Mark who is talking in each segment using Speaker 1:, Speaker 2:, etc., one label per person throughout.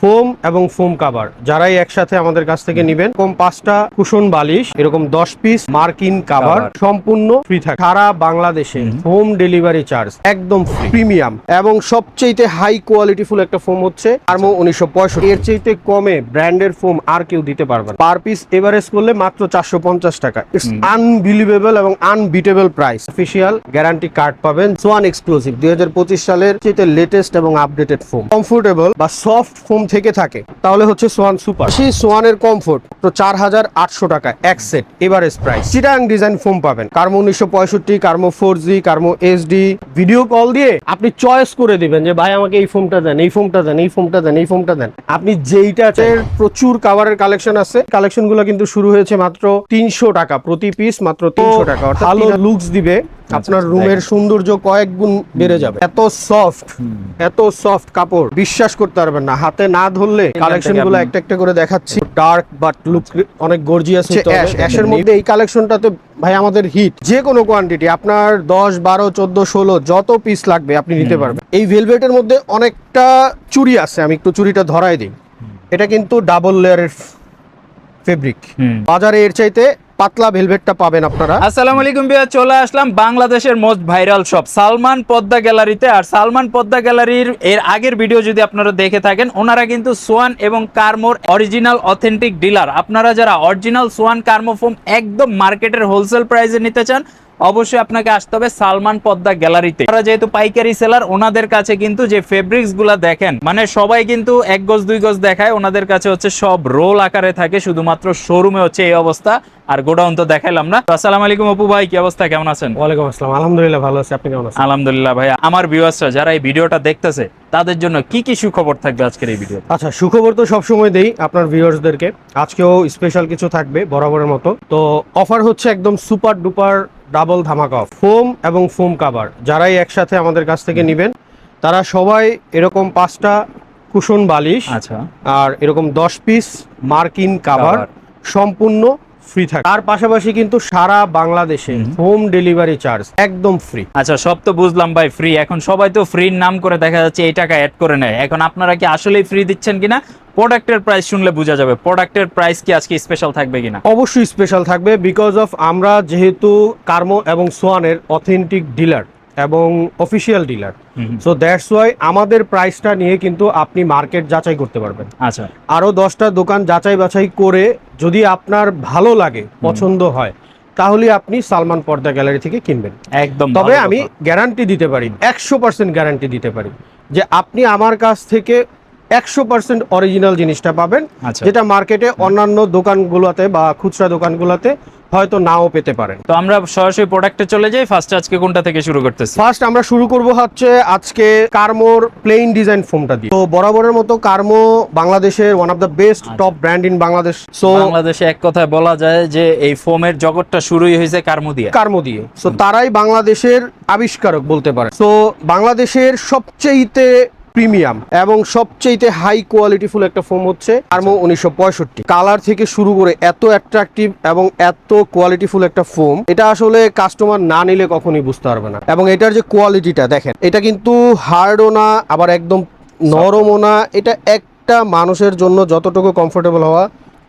Speaker 1: Foam এবং foam cover. যারাই একসাথে আমাদের কাছ থেকে নেবেন কম পাঁচটা কুশন বালিশ এরকম দশ পিস মার্কিন কাভার সম্পূর্ণ ফ্রি থাকে। সারা বাংলাদেশে হোম। ডেলিভারি চার্জ একদম প্রিমিয়াম এবং সবচেয়ে হাই কোয়ালিটি ফুল একটা ফোম হচ্ছে আর্মো উনিশশো পঁয়ষট্টি। এর চাইতে কমে ব্র্যান্ডের ফোম আর কেউ দিতে পারবে পার পিস এভারেজ করলে মাত্র চারশো পঞ্চাশ টাকা। ইটস আনবিলিভেবল এবং unbeatable price official guarantee card পাবেন সোয়ান এক্সক্লুসিভ দুই হাজার পঁচিশ সালের চাইতে লেটেস্ট এবং আপডেটেড ফোম কমফোর্টেবল বা সফট ফোম থেকে থাকে। তাহলে হচ্ছে সোয়ান সুপার। সেই সোয়ানের কমফোর্ট তো চার হাজার আটশো টাকা এক set average price Chittagong design foam পাবেন। কার্মো উনিশশো পঁয়ষট্টি কার্মো ফোর জি কার্মো এইচডি ভিডিও কল দিয়ে আপনি চয়েস করে দিবেন যে ভাই আমাকে এই ফোনটা দেন এই ফোনটা দেন এই ফোমটা দেন এই ফোনটা দেন। আপনি যেইটা প্রচুর কাভারের কালেকশন আছে। কালেকশনগুলো কিন্তু শুরু হয়েছে মাত্র তিনশো টাকা প্রতি পিস মাত্র তিনশো টাকা। অর্থাৎ ভালো লুকস দিবে। আপনার রুমের সৌন্দর্য কয়েক গুণ বেড়ে যাবে। এত সফট এত সফট কাপড় বিশ্বাস করতে পারবেন না। হাতে না ধরলে
Speaker 2: কালেকশনগুলো
Speaker 1: একটা একটা করে দেখাচ্ছি। ডার্ক বাট লুক অনেক গর্জি গর্জিয়াস অ্যাশের মধ্যে এই কালেকশনটাতে ভাই আমাদের হিট যে কোনো কোয়ান্টিটি আপনার দশ বারো চোদ্দ ষোলো যত পিস লাগবে আপনি নিতে পারবেন। এই ভেলভেটের মধ্যে অনেকটা চুরি আছে আমি একটু চুরিটা ধরাই দিই। এটা কিন্তু ডাবল লেয়ারের ফেব্রিক বাজারে এর চাইতে পাতলা ভেলভেটটা পাবেন আপনারা।
Speaker 2: আসসালামু আলাইকুম বিয়া চলে আসলাম বাংলাদেশের most viral shop Salman Padma গ্যালারিতে আর সালমান পদ্মা গ্যালারির এর আগের ভিডিও যদি আপনারা দেখে থাকেন, ওনারা কিন্তু সোয়ান এবং কার্মোর অরিজিনাল অথেন্টিক ডিলার আপনারা যারা অরিজিনাল সোয়ান কার্মো ফোম একদম মার্কেটের হোলসেল প্রাইসে নিতে চান অবশ্যই আপনাকে আসতে হবে সালমান পদ্মা গ্যালারিতে। তারা যেহেতু পাইকারি সেলার ওনাদের কাছে কিন্তু যে ফেব্রিক্সগুলা দেখেন মানে সবাই কিন্তু এক গজ দুই গজ দেখায় ওনাদের কাছে হচ্ছে সব রোল আকারে থাকে শুধুমাত্র শোরুমে হচ্ছে এই অবস্থা। আর গোডাউন তো দেখাইলাম না। আসসালামু আলাইকুম অপু ভাই কি অবস্থা কেমন আছেন?
Speaker 1: ওয়ালাইকুম আসসালাম। আলহামদুলিল্লাহ ভালো আছি আপনি কেমন আছেন?
Speaker 2: আলহামদুলিল্লাহ ভাই আমার ভিউয়ার্সরা যারা এই ভিডিওটা দেখতেছে তাদের জন্য কি কি সুখবর থাকবে আজকের এই ভিডিও
Speaker 1: আচ্ছা সুখবর তো সবসময় দেই আপনার ভিউয়ার্সদেরকে আজকেও স্পেশাল কিছু থাকবে বরাবরের মতো। তো অফার হচ্ছে একদম সুপার ডুপার ডাবল ধামাকা ফোম এবং ফোম কাভার যারাই একসাথে আমাদের কাছ থেকে নেবেন তারা সবাই এরকম পাঁচটা কুশন বালিশ
Speaker 2: আচ্ছা।
Speaker 1: আর এরকম দশ পিস মার্কিন কাভার সম্পূর্ণ ফ্রি থাকে। তার পাশাপাশি কিন্তু সারা বাংলাদেশে হোম। ডেলিভারি চার্জ একদম ফ্রি
Speaker 2: আচ্ছা সব তো বুঝলাম ভাই ফ্রি এখন সবাই তো ফ্রির নাম করে দেখা যাচ্ছে এই টাকা অ্যাড করে নেয়। এখন আপনারা কি আসলেই ফ্রি দিচ্ছেন কিনা? প্রোডাক্টের প্রাইস শুনলে বোঝা যাবে। প্রোডাক্টের প্রাইস কি আজকে স্পেশাল থাকবে কিনা?
Speaker 1: অবশ্যই স্পেশাল থাকবে বিকজ অফ আমরা যেহেতু কার্মো এবং সোয়ানের অথেন্টিক ডিলার এবং official dealer so that's why আমাদের প্রাইসটা নিয়ে কিন্তু আপনি মার্কেট যাচাই করতে পারবেন।
Speaker 2: আচ্ছা।
Speaker 1: আরও দশটা দোকান যাচাই বাছাই করে যদি আপনার ভালো লাগে পছন্দ হয় তাহলে আপনি সালমান পর্দা গ্যালারি থেকে কিনবেন।
Speaker 2: একদম
Speaker 1: তবে আমি গ্যারান্টি দিতে পারি একশো পার্সেন্ট গ্যারান্টি দিতে পারি যে আপনি আমার কাছ থেকে একশো পার্সেন্ট অরিজিনাল জিনিসটা পাবেন
Speaker 2: আচ্ছা।
Speaker 1: যেটা মার্কেটে অন্যান্য দোকানগুলোতে বা খুচরা দোকানগুলোতে হয়তো নাও পেতে পারেন।
Speaker 2: তো আমরা সরাসরি প্রোডাক্টে চলে যাই ফার্স্ট আজকে কোনটা থেকে শুরু করতেছি?
Speaker 1: ফার্স্ট আমরা শুরু করব হচ্ছে আজকে কার্মোর প্লেন ডিজাইন ফোমটা দিয়ে। তো বরাবরের মতো কার্মো বাংলাদেশের one of the best top brand in Bangladesh so
Speaker 2: বাংলাদেশে এক কথায় বলা যায় যে এই ফোমের জগৎটা শুরুই হয়েছে কার্মো দিয়ে।
Speaker 1: কার্মো দিয়ে। সো তারাই বাংলাদেশের আবিষ্কারক বলতে পারে। সো বাংলাদেশের সবচেয়েতে প্রিমিয়াম এবং সবচেয়েতে হাই কোয়ালিটি ফুল একটা ফোম হচ্ছে কার্মো উনিশশো পঁয়ষট্টি। কালার থেকে শুরু করে এত অ্যাট্রাকটিভ এবং এত কোয়ালিটিফুল একটা ফোম এটা আসলে কাস্টমার না নিলে কখনই বুঝতে পারবে না। এবং এটার যে কোয়ালিটিটা দেখেন এটা কিন্তু হার্ডও না আবার একদম নরমও না এটা একটা মানুষের জন্য যতটুকু কমফোর্টেবল হওয়া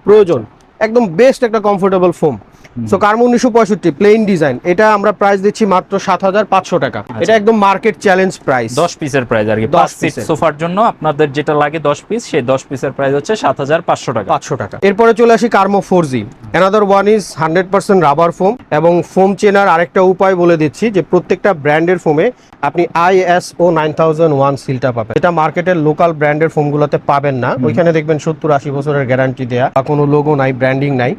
Speaker 1: প্রয়োজন। একদম বেস্ট একটা কমফোর্টেবল ফোম। সো কার্মো উনিশশো পঁয়ষট্টি প্লেন ডিজাইন এটা আমরা প্রাইস দিচ্ছি মাত্র সাত হাজার পাঁচশো টাকা। এটা একদম মার্কেট চ্যালেঞ্জ প্রাইস
Speaker 2: দশ পিসের প্রাইস আর কি।
Speaker 1: 10
Speaker 2: পাঁচ সিট সোফার জন্য আপনাদের যেটা লাগে দশ পিস সেই দশ পিসের প্রাইস হচ্ছে সাত হাজার পাঁচশো টাকা।
Speaker 1: পাঁচশো টাকা। এরপরে চলে আসি কার্মো four G another one is hundred percent rubber foam এবং ফোম চেনার আরেকটা উপায় বলে দিচ্ছি যে প্রত্যেকটা ব্র্যান্ডের ফোমে আপনি আইএসও নাইন থাউজেন্ড ওয়ান সিলটা পাবেন। এটা মার্কেটের লোকাল ব্র্যান্ডের ফোমগুলোতে পাবেন না। ওইখানে দেখবেন সত্তর আশি বছরের গ্যারান্টি দেয়া বা কোনো লোগো নাই ব্র্যান্ডিং নাই।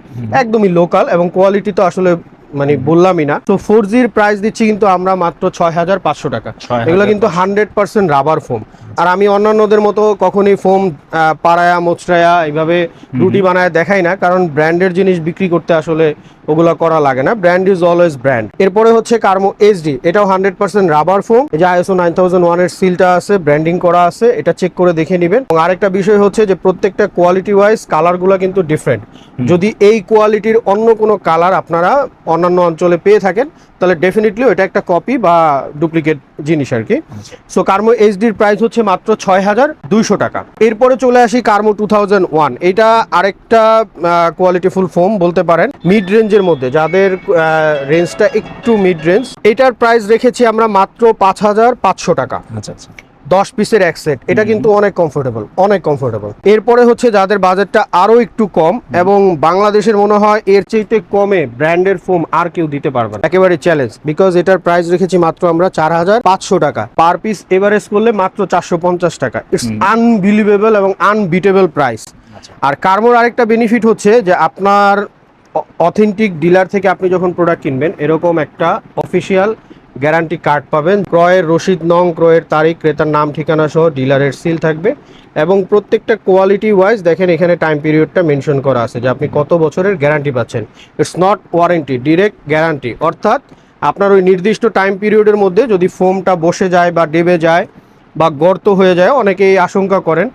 Speaker 1: একদমই লোকাল এবং কোয়ালিটি তো আসলে মানে বললামই না। তো ফোর জির প্রাইস দিচ্ছি কিন্তু আমরা মাত্র ছয় হাজার পাঁচশো টাকা। এগুলো কিন্তু হান্ড্রেড পার্সেন্ট রাবার ফোম আর আমি অন্যান্যদের মতো কখনই ফোম পাড়ায়া মোচড়ায়া এইভাবে রুটি বানায় দেখাই না কারণ ব্র্যান্ডের জিনিস বিক্রি করতে আসলে ওগুলা করা লাগে না। ব্র্যান্ড ইজ অলওয়েজ ব্র্যান্ড এরপরে হচ্ছে কার্মো এইচডি এটাও হান্ড্রেড পার্সেন্ট রাবার ফোম এই যে আইএসও নাইন থাউজেন্ড ওয়ানের সিলটা আছে ব্র্যান্ডিং করা আছে এটা চেক করে দেখে নেবেন। এবং আরেকটা বিষয় হচ্ছে যে প্রত্যেকটা কোয়ালিটি ওয়াইজ কালারগুলো কিন্তু ডিফারেন্ট যদি এই কোয়ালিটির অন্য কোনো কালার আপনারা অন্যান্য অঞ্চলে পেয়ে থাকেন তাহলে ডেফিনেটলি এটা একটা কপি বা ডুপ্লিকেট জিনিস আর কি। সো কার্মো এইচডির প্রাইস হচ্ছে মাত্র ছয় হাজার দুইশো টাকা। এরপরে চলে আসি কার্মো টু থাউজেন্ড ওয়ান এটা আরেকটা কোয়ালিটিফুল ফোম বলতে পারেন। মিড রেঞ্জের মধ্যে যাদের রেঞ্জটা একটু মিড রেঞ্জ এটার প্রাইস রেখেছি আমরা মাত্র পাঁচ হাজার পাঁচশো টাকা।
Speaker 2: আচ্ছা আচ্ছা।
Speaker 1: দশ পিসের এক সেট এটা কিন্তু অনেক কমফোর্টেবল অনেক কমফোর্টেবল এরপরে হচ্ছে যাদের বাজেটটা আরও একটু কম এবং বাংলাদেশের মনে হয় এর চাইতে কমে ব্র্যান্ডের ফোম আর কেউ দিতে পারবে না। একেবারে চ্যালেঞ্জ বিকজ এটার প্রাইস রেখেছি মাত্র আমরা চার হাজার পাঁচশো টাকা। পার পিস এভারেজ করলে মাত্র চারশো পঞ্চাশ টাকা। ইটস আনবিলিভেবল এবং আনবিটেবল প্রাইস
Speaker 2: আচ্ছা।
Speaker 1: আর কার্মোর আরেকটা বেনিফিট হচ্ছে যে আপনার অথেন্টিক ডিলার থেকে আপনি যখন প্রোডাক্ট কিনবেন এরকম একটা অফিসিয়াল গ্যারান্টি কার্ড পাবেন। ক্রয়ের রসিদ নং, ক্রয়ের তারিখ, ক্রেতার নাম, ঠিকানা সহ ডিলারের সিল থাকবে। এবং প্রত্যেকটা কোয়ালিটি ওয়াইজ দেখেন এখানে টাইম পিরিয়ডটা মেনশন করা আছে যে আপনি কত বছরের গ্যারান্টি পাচ্ছেন। It's not warranty direct guarantee অর্থাৎ আপনার ওই নির্দিষ্ট টাইম পিরিয়ডের মধ্যে যদি ফোমটা বসে যায় বা ডেবে যায় বা গর্ত হয়ে যায়, অনেকেই আশঙ্কা করেন।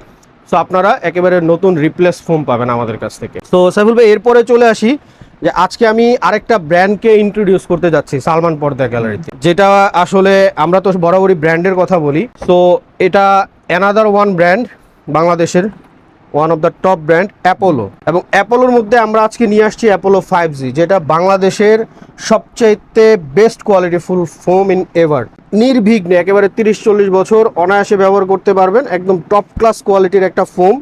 Speaker 1: সো আপনারা একেবারে নতুন রিপ্লেস ফোম পাবেন আমাদের কাছ থেকে। তো সাইফুল ভাই, এরপরে চলে আসি। যে আজকে আমি আরেকটা ব্র্যান্ডকে ইন্ট্রোডিউস করতে যাচ্ছি, সালমান পর্দা গ্যালারিতে যেটা আসলে আমরা তো বরাবরই ব্র্যান্ডের কথা বলি। তো এটা অ্যানাদার ওয়ান ব্র্যান্ড বাংলাদেশের one of the top brand Apollo এবং অ্যাপোলোর মধ্যে আমরা আজকে নিয়ে আসছি অ্যাপোলো ফাইভ জি যেটা বাংলাদেশের সবচাইতে best quality full foam in ever নির্বিঘ্নে, একেবারে তিরিশ চল্লিশ বছর অনায়াসে ব্যবহার করতে পারবেন, একদম টপ ক্লাস কোয়ালিটির একটা ফোম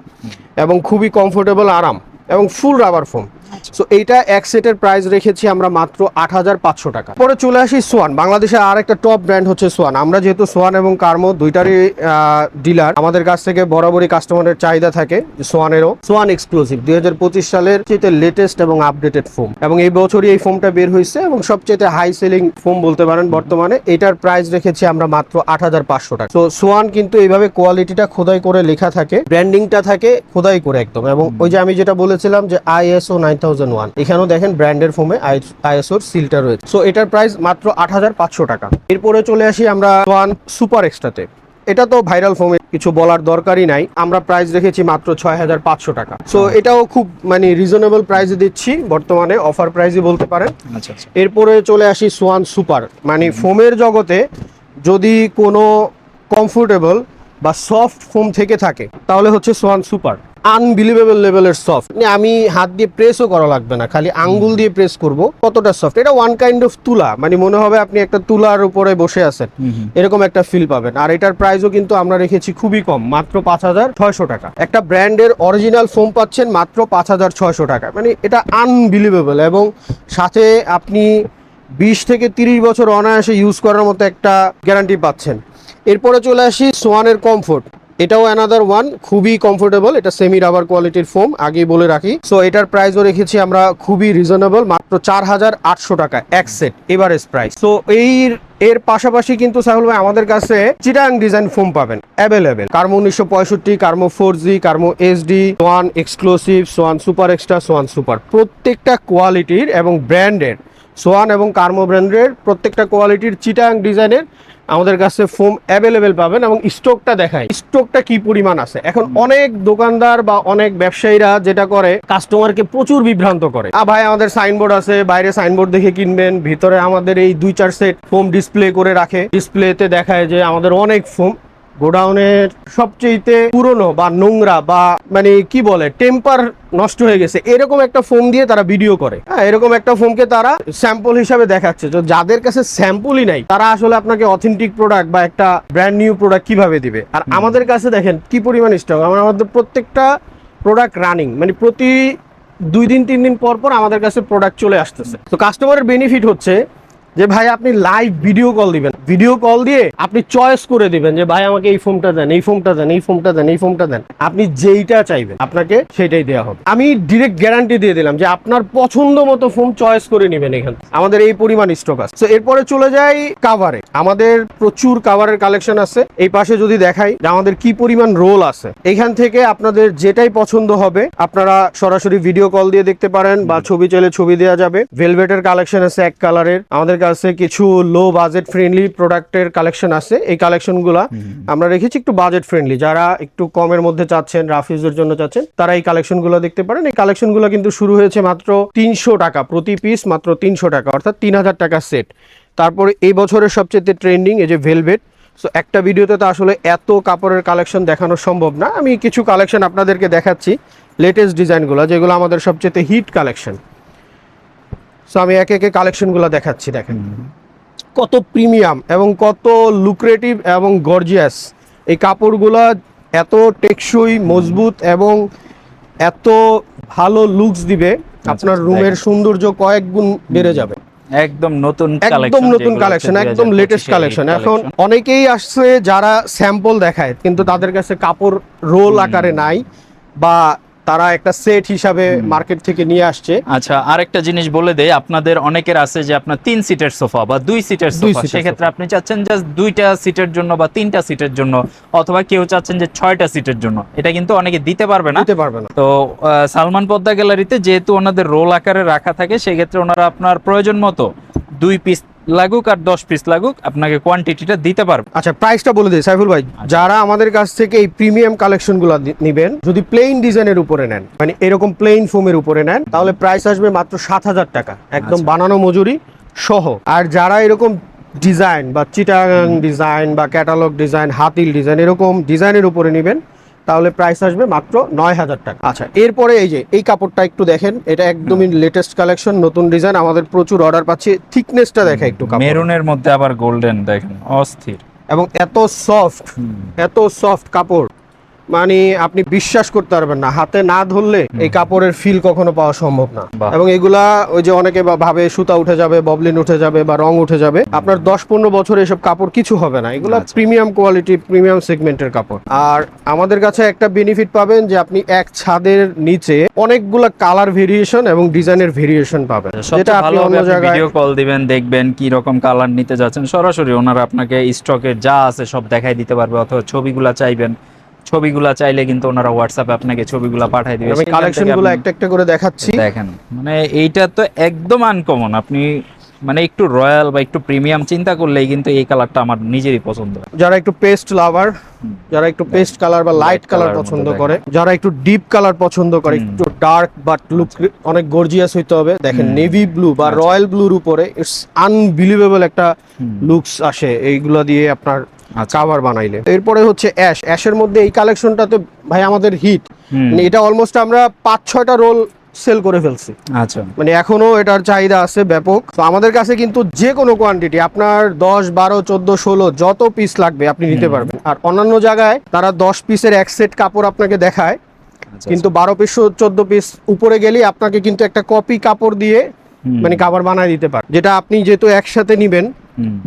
Speaker 1: এবং খুবই কমফোর্টেবল আরাম। এবং ফুল রাবার ফোম সো এইটা এক সেটের প্রাইস রেখেছি আমরা মাত্র আট হাজার পাঁচশো টাকা। পরে চলে আসি সোয়ান বাংলাদেশের আর একটা টপ ব্র্যান্ড হচ্ছে সোয়ান আমরা যেহেতু সোয়ান এবং কার্মো দুইটারই ডিলার আমাদের কাছ থেকে বরাবরই কাস্টমারের চাহিদা থাকে সোয়ানেরও সোয়ান এক্সক্লুসিভ দুই হাজার পঁচিশ সালের চেয়ে লেটেস্ট এবং আপডেটেড ফোম এবং এই বছরই এই ফোমটা বের হয়েছে এবং সবচেয়ে হাই সেলিং ফোম বলতে পারেন বর্তমানে, এটার প্রাইস রেখেছি আমরা মাত্র আট হাজার পাঁচশো টাকা। তো সোয়ান কিন্তু এইভাবে কোয়ালিটিটা খোদাই করে লেখা থাকে ব্র্যান্ডিংটা থাকে খোদাই করে একদম। এবং ওই যে আমি যেটা বলেছিলাম যে আইএসও নাইন থাউজেন্ড ওয়ান এখানেও দেখেন ব্র্যান্ডের ফোমে আইএসওর সিলটা রয়েছে। সো এটার প্রাইস মাত্র আট হাজার পাঁচশো টাকা। এরপরে চলে আসি আমরা সোয়ান সুপার এক্সট্রাতে এটা তো ভাইরাল ফোমে কিছু বলার দরকারই নাই। আমরা প্রাইস রেখেছি মাত্র ছয় হাজার পাঁচশো টাকা। সো এটাও খুব মানে রিজনেবল প্রাইসে দিচ্ছি বর্তমানে অফার প্রাইসে বলতে পারেন।
Speaker 2: আচ্ছা আচ্ছা।
Speaker 1: এরপরে চলে আসি সোয়ান সুপার মানে ফোমের জগতে যদি কোনো কমফোর্টেবল বা সফট ফোম থেকে থাকে তাহলে হচ্ছে সোয়ান সুপার আনবিলিভেবল লেভেলের সফট আমি হাত দিয়ে প্রেসও করা লাগবে না খালি আঙ্গুল দিয়ে প্রেস করব। কতটা সফট এটা ওয়ান কাইন্ড অফ তুলা। মানে মনে হবে আপনি একটা তুলার উপরে বসে আছেন। এরকম একটা ফিল পাবেন। আর এটার প্রাইসও কিন্তু আমরা রেখেছি খুবই কম মাত্র পাঁচ হাজার ছয়শো টাকা। একটা ব্র্যান্ডের অরিজিনাল ফোম পাচ্ছেন মাত্র পাঁচ হাজার ছয়শো টাকা। মানে এটা আনবিলিভেবল এবং সাথে আপনি বিশ থেকে তিরিশ বছর অনায়াসে ইউজ করার মতো একটা গ্যারান্টি পাচ্ছেন। এরপরে চলে আসি সোয়ানের কমফোর্ট এটাও অ্যানাদার ওয়ান খুবই কমফোর্টেবল এটা সেমি রাবার কোয়ালিটির ফোম আগেই বলে রাখি। সো এটার প্রাইসও রেখেছি আমরা খুবই রিজনেবল মাত্র চার হাজার আটশো টাকা, এক সেট এভারেজ প্রাইস তো এই এর পাশাপাশি কিন্তু সাহুল ভাই, আমাদের কাছে চিটাং ডিজাইন ফোম পাবেন অ্যাভেলেবেল কার্মো উনিশশো পঁয়ষট্টি কার্মো four G কার্মো SD Swan exclusive Swan super extra Swan super প্রত্যেকটা কোয়ালিটির এবং ব্র্যান্ডের সোয়ান এবং কার্মো ব্র্যান্ডের প্রত্যেকটা কোয়ালিটির চিটাং ডিজাইনের আমাদের কাছে ফোম অ্যাভেলেবেল পাবেন এবং স্টকটা দেখায় স্টকটা কি পরিমাণ আছে? এখন অনেক দোকানদার বা অনেক ব্যবসায়ীরা যেটা করে কাস্টমারকে প্রচুর বিভ্রান্ত করে। আ ভাই, আমাদের সাইনবোর্ড আছে, বাইরে সাইনবোর্ড দেখে কিনবেন, ভিতরে আমাদের এই দুই চার সেট ফোম ডিসপ্লে করে রাখে। ডিসপ্লেতে দেখায় যে আমাদের অনেক ফোম গোডাউনের সবচেয়ে পুরনো বা নোংরা বা মানে কি বলে টেম্পার নষ্ট হয়ে গেছে। এরকম একটা ফোম দিয়ে তারা ভিডিও করে। হ্যাঁ এরকম একটা ফোমকে তারা স্যাম্পল হিসাবে দেখাচ্ছে। তো যাদের কাছে স্যাম্পলই নাই তারা আসলে আপনাকে অথেন্টিক প্রোডাক্ট বা একটা ব্র্যান্ড নিউ প্রোডাক্ট কীভাবে দিবে? আর আমাদের কাছে দেখেন কি পরিমাণ স্টক আমাদের প্রত্যেকটা প্রোডাক্ট রানিং মানে প্রতি দুই দিন তিন দিন পর পর আমাদের কাছে প্রোডাক্ট চলে আসতেছে। তো কাস্টমারের বেনিফিট হচ্ছে যে ভাই আপনি লাইভ ভিডিও কল দিবেন। ভিডিও কল দিয়ে আপনি চয়েস করে দিবেন যে, ভাই, আমাকে এই ফোনটা দেন, এই ফোনটা দেন, এই ফোনটা দেন, এই ফোনটা দেন। আপনি যেইটা চাইবেন, আপনাকে সেটাই দেওয়া হবে। আমি ডিরেক্ট গ্যারান্টি দিয়ে দিলাম যে, আপনার পছন্দ মতো ফোন চয়েস করে নেবেন এখান। আমাদের এই পরিমাণ স্টক আছে। তো এরপরে চলে যাই কাভারে আমাদের প্রচুর কাভারের কালেকশন আছে। এই পাশে যদি দেখাই যে, আমাদের কি পরিমাণ রোল আছে। এখান থেকে আপনাদের যেটাই পছন্দ হবে, আপনারা সরাসরি ভিডিও কল দিয়ে দেখতে পারেন বা ছবি চাইলে ছবি দেওয়া যাবে। ভেলভেটের কালেকশন আছে এক কালারের আমাদের কাছে কিছু লো বাজেট ফ্রেন্ডলি প্রোডাক্টের কালেকশন আছে। এই কালেকশনগুলো আমরা রেখেছি একটু বাজেট ফ্রেন্ডলি যারা একটু কমের মধ্যে চাচ্ছেন রাফিউজের জন্য চাচ্ছেন তারা এই কালেকশনগুলো দেখতে পারেন। এই কালেকশনগুলো কিন্তু শুরু হয়েছে মাত্র তিনশো টাকা প্রতি পিস মাত্র তিনশো টাকা অর্থাৎ তিন হাজার টাকা সেট তারপরে এই বছরের সবচেয়ে ট্রেন্ডিং এই যে ভেলভেট সো একটা ভিডিওতে তো আসলে এত কাপড়ের কালেকশন দেখানো সম্ভব না। আমি কিছু কালেকশন আপনাদেরকে দেখাচ্ছি লেটেস্ট ডিজাইনগুলো যেগুলো আমাদের সবচেয়ে হিট কালেকশন সো আমি একে একে কালেকশনগুলো দেখাচ্ছি দেখেন। কত প্রিমিয়াম এবং কত লুক্রেটিভ এবং গর্জিয়াস এই কাপড়গুলো এত টেকসই মজবুত এবং এত ভালো লুকস দিবে আপনার
Speaker 2: আচ্ছা,
Speaker 1: রুমের সৌন্দর্য কয়েক গুণ বেড়ে যাবে।
Speaker 2: একদম নতুন
Speaker 1: একদম নতুন কালেকশন একদম লেটেস্ট কালেকশন এখন অনেকেই আসছে যারা স্যাম্পল দেখায় কিন্তু তাদের কাছে কাপড় রোল আকারে নাই বা তারা একটা সেট হিসাবে মার্কেট থেকে নিয়ে আসছে।
Speaker 2: আচ্ছা আরেকটা জিনিস বলে দেয় আপনাদের অনেকের আছে যে আপনার তিন সিটের সোফা বা দুই সিটের সোফা সেক্ষেত্রে আপনি চাচ্ছেন জাস্ট দুইটা সিটের জন্য বা তিনটা সিটের জন্য অথবা কেউ চাচ্ছেন যে ছয়টা সিটের জন্য। এটা কিন্তু অনেকে দিতে পারবে না।
Speaker 1: দিতে পারবে না।
Speaker 2: তো সালমান পদ্মা গ্যালারিতে যেহেতু ওনাদের রোল আকারে রাখা থাকে সেক্ষেত্রে ওনারা আপনার প্রয়োজন মতো দুই পিস লাগুক আর দশ পিস লাগুক আপনাকে কোয়ান্টিটিটা দিতে পারবে।
Speaker 1: আচ্ছা প্রাইসটা বলে দিই সাইফুল ভাই। যারা আমাদের কাছ থেকে এই প্রিমিয়াম কালেকশনগুলো নেবেন যদি প্লেন ডিজাইনের উপরে নেন মানে এরকম প্লেন ফোমের উপরে নেন তাহলে প্রাইস আসবে মাত্র সাত হাজার টাকা একদম
Speaker 2: আচ্ছা।
Speaker 1: বানানো মজুরি সহ। আর যারা এরকম ডিজাইন বা চিটাগাং ডিজাইন বা ক্যাটালগ ডিজাইন হাতিল ডিজাইন এরকম ডিজাইনের উপরে নেবেন তাহলে প্রাইস আসবে মাত্র নয় হাজার টাকা। আচ্ছা এরপরে এই যে এই কাপড়টা একটু দেখেন এটা একদমই লেটেস্ট কালেকশন নতুন ডিজাইন আমাদের প্রচুর অর্ডার পাচ্ছি। থিকনেসটা দেখা একটু
Speaker 2: মেরুনের মধ্যে আবার গোল্ডেন দেখেন অস্থির।
Speaker 1: এবং এত সফট এত সফট কাপড়। মানে আপনি বিশ্বাস করতে পারবেন না। হাতে না ধরলে এই কাপড়ের ফিল কখনো পাওয়া সম্ভব না। এবং এগুলা ওই যে অনেকে ভাবে সুতা উঠে যাবে ববলিন উঠে যাবে বা রং উঠে যাবে। আপনার দশ পনেরো বছরে এসব কাপড় কিছু হবে না। এগুলো
Speaker 2: আচ্ছা।
Speaker 1: প্রিমিয়াম কোয়ালিটি প্রিমিয়াম সেগমেন্টের কাপড়। আর আমাদের কাছে একটা বেনিফিট পাবেন যে আপনি এক ছাদের নিচে অনেকগুলা কালার ভেরিয়েশন এবং ডিজাইনের ভেরিয়েশন পাবেন। যেটা আপনি অন্য জায়গায়
Speaker 2: ভিডিও কল দিবেন দেখবেন কি রকম কালার নিতে যাচ্ছেন। সরাসরি ওনারা আপনাকে স্টকের যা আছে সব দেখাই দিতে পারবে অথবা ছবিগুলা চাইবেন। ছবিগুলা চাইলে কিন্তু ওনারা হোয়াটসঅ্যাপে আপনাকে ছবিগুলা পাঠিয়ে দিবে।
Speaker 1: আমি কালেকশনগুলো একটা একটা করে দেখাচ্ছি।
Speaker 2: দেখেন মানে এইটা তো একদম আনকমন আপনি মানে একটু রয়্যাল বা একটু প্রিমিয়াম চিন্তা করলেই কিন্তু এই কালারটা আমার নিজেরই পছন্দ।
Speaker 1: যারা একটু পেস্ট লাভার যারা একটু পেস্ট কালার বা লাইট কালার পছন্দ করে যারা একটু ডিপ কালার পছন্দ করে একটু ডার্ক বাট লুক অনেক গর্জিয়াস হইতে হবে। দেখেন নেভি ব্লু বা
Speaker 2: আচ্ছা।
Speaker 1: রয়্যাল ব্লুর উপরে ইটস আনবিলিভেবল একটা। লুকস আসে। এইগুলো দিয়ে আপনার
Speaker 2: আচ্ছা।
Speaker 1: কাভার বানাইলে। এরপরে হচ্ছে অ্যাশ অ্যাশের মধ্যে এই কালেকশনটাতে ভাই আমাদের হিট মানে এটা অলমোস্ট আমরা পাঁচ ছয়টা রোল সেল করে ফেলছি।
Speaker 2: আচ্ছা।
Speaker 1: মানে এখনও এটার চাহিদা আছে ব্যাপক। তো আমাদের কাছে কিন্তু যে কোনো কোয়ান্টিটি আপনার দশ বারো চোদ্দ ষোলো যত পিস লাগবে আপনি নিতে পারবেন। আর অন্যান্য জায়গায় তারা দশ পিসের এক সেট কাপড় আপনাকে দেখায়।
Speaker 2: আচ্ছা,
Speaker 1: কিন্তু বারো পিস চোদ্দ পিস উপরে গেলে আপনাকে কিন্তু একটা কপি কাপড় দিয়ে মানে কাভার বানায় দিতে পারে। যেটা আপনি যেহেতু একসাথে নিবেন।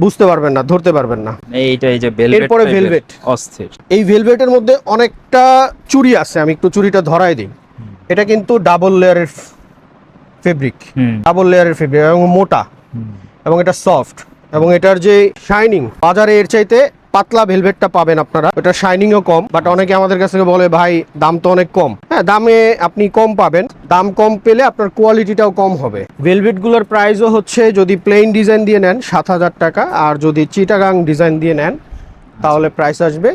Speaker 1: বুঝতে পারবেন না ধরতে পারবেন না।
Speaker 2: এইটা এই যে ভেলভেট
Speaker 1: এরপরে ভেলভেট
Speaker 2: অস্থির।
Speaker 1: এই ভেলভেটের মধ্যে অনেকটা চুরি আছে আমি একটু চুরিটা ধরাই দিই। এটা কিন্তু ডাবল লেয়ারের ফেব্রিক ডাবল লেয়ারের ফেব্রিক এবং মোটা এবং এটা সফট এবং এটার যে শাইনিং বাজারে এর চাইতে পাতলা ভেলভেটটা পাবেন আপনারা। এটা শাইনিংও কম বাট অনেকে আমাদের কাছে বলে ভাই দাম তো অনেক কম। হ্যাঁ দামে আপনি কম পাবেন। দাম কম পেলে আপনার কোয়ালিটিটাও কম হবে। ভেলভেটগুলোর প্রাইসও হচ্ছে যদি প্লেন ডিজাইন দিয়ে নেন সাত হাজার টাকা আর যদি চিটাগাং ডিজাইন দিয়ে নেন তাহলে প্রাইস আসবে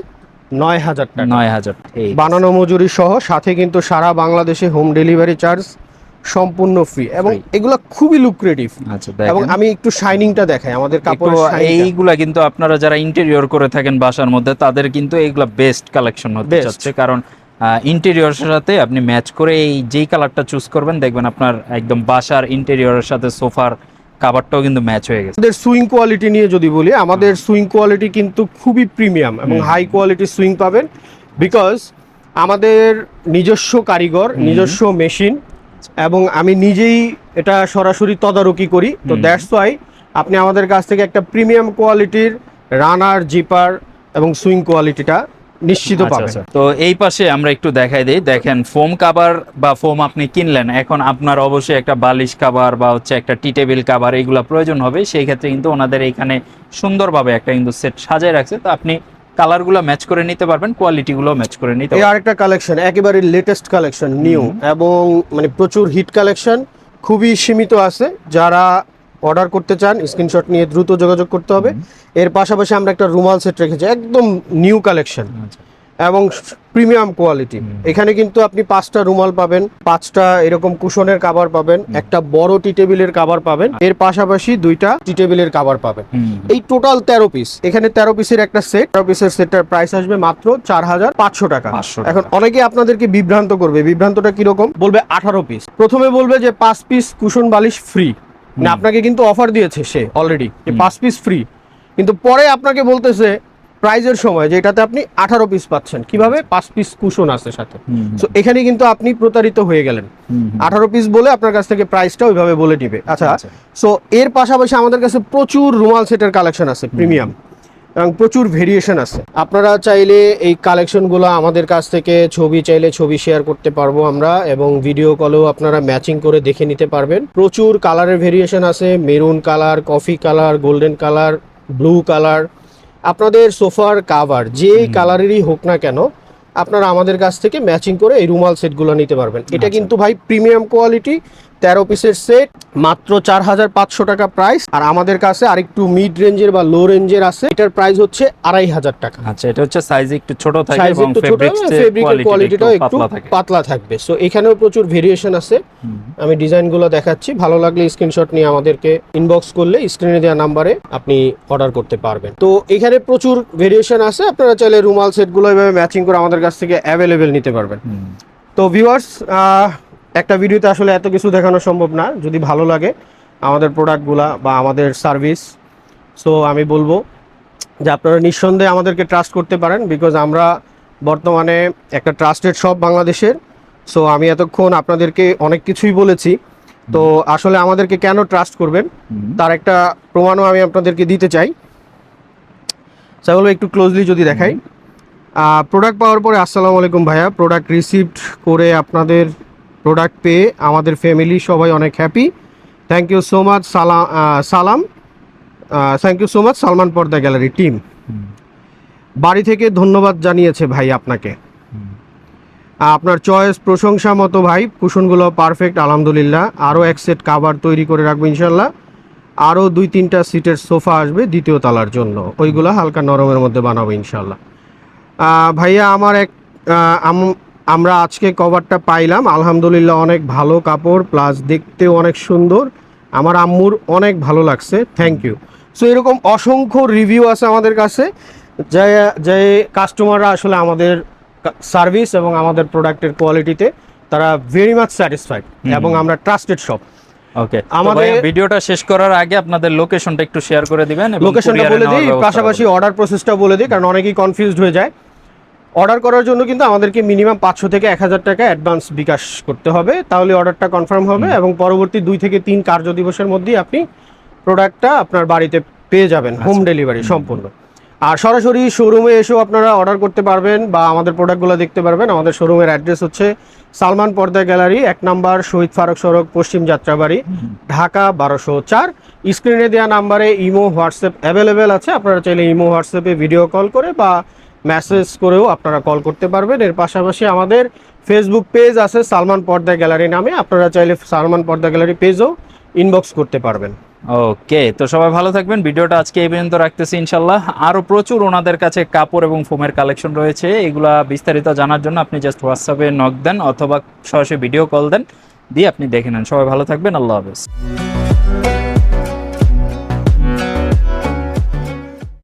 Speaker 1: নয় হাজার টাকা।
Speaker 2: নয় হাজার
Speaker 1: বানানো মজুরি সহ সাথে কিন্তু সারা বাংলাদেশে হোম ডেলিভারি চার্জ সম্পূর্ণ ফ্রি এবং এগুলো খুবই লুক্রেটিভ
Speaker 2: আচ্ছা
Speaker 1: এবং আমি একটু শাইনিংটা দেখাই আমাদের শাইনিংটা
Speaker 2: এইগুলা কিন্তু আপনারা যারা ইন্টেরিয়র করে থাকেন বাসার মধ্যে তাদের কিন্তু এইগুলা বেস্ট কালেকশন হতে। যাচ্ছে কারণ ইন্টেরিয়রের সাথে আপনি ম্যাচ করে এই যেই কালারটা চুজ করবেন দেখবেন আপনার একদম বাসার ইন্টেরিয়রের সাথে সোফার কাভারটাও কিন্তু ম্যাচ হয়ে গেছে।
Speaker 1: আমাদের সুইং কোয়ালিটি নিয়ে যদি বলি আমাদের সুইং কোয়ালিটি কিন্তু খুবই প্রিমিয়াম এবং হাই কোয়ালিটি সুইং পাবেন বিকজ আমাদের নিজস্ব কারিগর নিজস্ব মেশিন এবং আমি নিজেই এটা সরাসরি তদারকি করি। তো দ্যাটস ওয়াই আপনি আমাদের কাছ থেকে একটা প্রিমিয়াম কোয়ালিটির রানার জিপার এবং সুইং কোয়ালিটিটা নিশ্চিত
Speaker 2: আচ্ছা,
Speaker 1: পাবেন।
Speaker 2: আচ্ছা। তো এই পাশে আমরা একটু দেখাই দিই। দেখেন ফোম কাভার বা ফোম আপনি কিনলেন এখন আপনার অবশ্যই একটা বালিশ কাভার বা হচ্ছে একটা টি টেবিল কাভার এইগুলো প্রয়োজন হবে। সেই ক্ষেত্রে কিন্তু ওনাদের এখানে সুন্দরভাবে একটা কিন্তু সেট সাজায় রাখছে। তো আপনি কালারগুলো ম্যাচ করে নিতে পারবেন কোয়ালিটিগুলো ম্যাচ করে নিতে
Speaker 1: এই
Speaker 2: পারবেন।
Speaker 1: আরেকটা কালেকশন একেবারে লেটেস্ট কালেকশন নিউ এবং মানে প্রচুর হিট কালেকশন খুবই সীমিত আছে। যারা অর্ডার করতে চান স্ক্রিনশট নিয়ে দ্রুত যোগাযোগ করতে হবে। এর পাশাপাশি আমরা একটা রুমাল সেট রেখেছি একদম নিউ কালেকশন
Speaker 2: আচ্ছা।
Speaker 1: এবং প্রিমিয়াম কোয়ালিটি এখানে কিন্তু আপনি পাঁচটা রুমাল পাবেন পাঁচটা এরকম কুশনের কাবার পাবেন একটা বড় টি টেবিলের কাভার পাবেন এর পাশাপাশি দুইটা টি টেবিলের কাভার পাবেন। এই টোটাল তেরো পিস এখানে তেরো পিসের একটা সেট তেরো পিসের সেটটার প্রাইস আসবে মাত্র চার হাজার পাঁচশো টাকা। এখন অনেকে আপনাদেরকে বিভ্রান্ত করবে বিভ্রান্তটা কীরকম? বলবে আঠারো পিস প্রথমে বলবে যে পাঁচ পিস কুশন বালিশ ফ্রি না আপনাকে কিন্তু অফার দিয়েছে সে অলরেডি পাঁচ পিস ফ্রি কিন্তু পরে আপনাকে বলতেছে প্রাইজের সময় যে এটাতে আপনি আঠারো পিস পাচ্ছেন। কীভাবে? পাঁচ পিস কুশন আছে সাথে। সো এখানে কিন্তু আপনি প্রতারিত হয়ে গেলেন। আঠারো পিস বলে আপনার কাছ থেকে প্রাইসটা ওইভাবে বলে নিবে। আচ্ছা
Speaker 2: আচ্ছা।
Speaker 1: সো এর পাশাপাশি আমাদের কাছে প্রচুর রুমাল সেটের কালেকশন আছে প্রিমিয়াম এবং প্রচুর ভেরিয়েশন আছে। আপনারা চাইলে এই কালেকশনগুলো আমাদের কাছ থেকে ছবি চাইলে ছবি শেয়ার করতে পারব আমরা এবং ভিডিও কলেও আপনারা ম্যাচিং করে দেখে নিতে পারবেন। প্রচুর কালারের ভেরিয়েশন আছে। Maroon colour coffee colour golden colour blue colour আপনাদের সোফার কাভার যে কালারেরই হোক না কেন আপনারা আমাদের কাছ থেকে ম্যাচিং করে এই রুমাল সেটগুলো নিতে পারবেন এটা
Speaker 2: আচ্ছা।
Speaker 1: কিন্তু ভাই প্রিমিয়াম কোয়ালিটি তেরো পিসের সেট মাত্র চার হাজার পাঁচশো টাকা প্রাইস আর আমাদের কাছে আরেকটু মিড রেঞ্জের বা লো রেঞ্জের আছে এটার প্রাইস হচ্ছে আড়াই হাজার টাকা।
Speaker 2: আচ্ছা এটা হচ্ছে সাইজ একটু ছোট থাকে এবং
Speaker 1: ফেব্রিকের কোয়ালিটিটাও একটু
Speaker 2: পাতলা
Speaker 1: থাকবে। সো এখানেও প্রচুর ভেরিয়েশন আছে। আমি ডিজাইনগুলো দেখাচ্ছি। ভালো লাগলে স্ক্রিনশট নিয়ে আমাদেরকে ইনবক্স করলে স্ক্রিনে দেওয়া নাম্বারে আপনি অর্ডার করতে পারবেন। তো এখানে প্রচুর ভেরিয়েশন আছে। আপনারা চাইলে রুমাল সেটগুলো এভাবে ম্যাচিং করে আমাদের কাছ থেকে অ্যাভেলেবেল নিতে পারবেন। তো ভিউয়ার্স একটা ভিডিওতে আসলে এত কিছু দেখানো সম্ভব না যদি ভালো লাগে আমাদের প্রোডাক্টগুলা বা আমাদের সার্ভিস। সো আমি বলব যে আপনারা নিঃসন্দেহে আমাদেরকে ট্রাস্ট করতে পারেন বিকজ আমরা বর্তমানে একটা ট্রাস্টেড শপ বাংলাদেশের। সো আমি এতক্ষণ আপনাদেরকে অনেক কিছুই বলেছি। তো আসলে আমাদেরকে কেন ট্রাস্ট করবেন? তার একটা প্রমাণও আমি আপনাদেরকে দিতে চাই। সেগুলো একটু ক্লোজলি যদি দেখাই। প্রোডাক্ট পাওয়ার পরে আসসালামু আলাইকুম ভাইয়া। প্রোডাক্ট রিসিভড করে আপনাদের প্রোডাক্ট পেয়ে আমাদের ফ্যামিলি সবাই অনেক happy thank you so much সালাম। সালাম thank you so much Salman Porda gallery team বাড়ি থেকে ধন্যবাদ জানিয়েছে ভাই আপনাকে। আপনার চয়েস প্রশংসা মতো ভাই, কুশনগুলো পারফেক্ট আলহামদুলিল্লাহ। আরও এক সেট কাভার তৈরি করে রাখব ইনশাল্লাহ আরও দুই তিনটা সিটের সোফা আসবে দ্বিতীয় তালার জন্য। ওইগুলো হালকা নরমের মধ্যে বানাবো ইনশাল্লাহ ভাইয়া আমার এক আমরা আজকে কভারটা পাইলাম। আলহামদুলিল্লাহ অনেক ভালো কাপড় প্লাস দেখতেও অনেক সুন্দর। আমার আম্মুর অনেক ভালো লাগছে। থ্যাংক ইউ সো এরকম অসংখ্য রিভিউ আছে আমাদের কাছে। যে যে কাস্টমাররা আসলে আমাদের সার্ভিস এবং আমাদের প্রোডাক্টের কোয়ালিটিতে তারা ভেরি মাচ স্যাটিসফাইড এবং আমরা ট্রাস্টেড শপ
Speaker 2: ওকে
Speaker 1: আমাদের-
Speaker 2: ভিডিওটা শেষ করার আগে আপনাদের লোকেশনটা একটু শেয়ার করে দিবেন
Speaker 1: লোকেশনটা বলে দিই পাশাপাশি অর্ডার প্রসেসটা বলে দিই কারণ অনেকেই কনফিউজড হয়ে যায়। অর্ডার করার জন্য কিন্তু আমাদেরকে মিনিমাম পাঁচশো থেকে এক হাজার টাকা অ্যাডভান্স বিকাশ করতে হবে। তাহলে অর্ডারটা কনফার্ম হবে এবং পরবর্তী দুই থেকে তিন কার্য দিবসের মধ্যেই আপনি প্রোডাক্টটা আপনার বাড়িতে পেয়ে যাবেন হোম ডেলিভারি সম্পূর্ণ। আর সরাসরি শোরুমে এসেও আপনারা অর্ডার করতে পারবেন বা আমাদের প্রোডাক্টগুলো দেখতে পারবেন। আমাদের শোরুমের অ্যাড্রেস হচ্ছে সালমান পর্দা গ্যালারি এক নাম্বার শহীদ ফারুক সড়ক পশ্চিম যাত্রাবাড়ি ঢাকা বারোশো চার। স্ক্রিনে দেওয়া নাম্বারে ইমো হোয়াটসঅ্যাপ অ্যাভেলেবেল আছে। আপনারা চাইলে ইমো হোয়াটসঅ্যাপে ভিডিও কল করে বা মেসেজ করেও আপনারা কল করতে পারবেন। এর পাশাপাশি আমাদের ফেসবুক পেজ আছে, সালমান পর্দা গ্যালারি নামে। আপনারা চাইলে সালমান পর্দা গ্যালারি পেজও ইনবক্স করতে পারবেন।
Speaker 2: ওকে, তো সবাই ভালো থাকবেন। ভিডিওটা আজকে এই পর্যন্ত রাখতেছি ইনশাল্লাহ। আরও প্রচুর ওনাদের কাছে কাপড় এবং ফোমের কালেকশন রয়েছে। এগুলা বিস্তারিত জানার জন্য আপনি জাস্ট হোয়াটসঅ্যাপে নক দেন অথবা সরাসরি ভিডিও কল দেন। দিয়ে আপনি দেখে নেন। সবাই ভালো থাকবেন। আল্লাহ হাফেজ।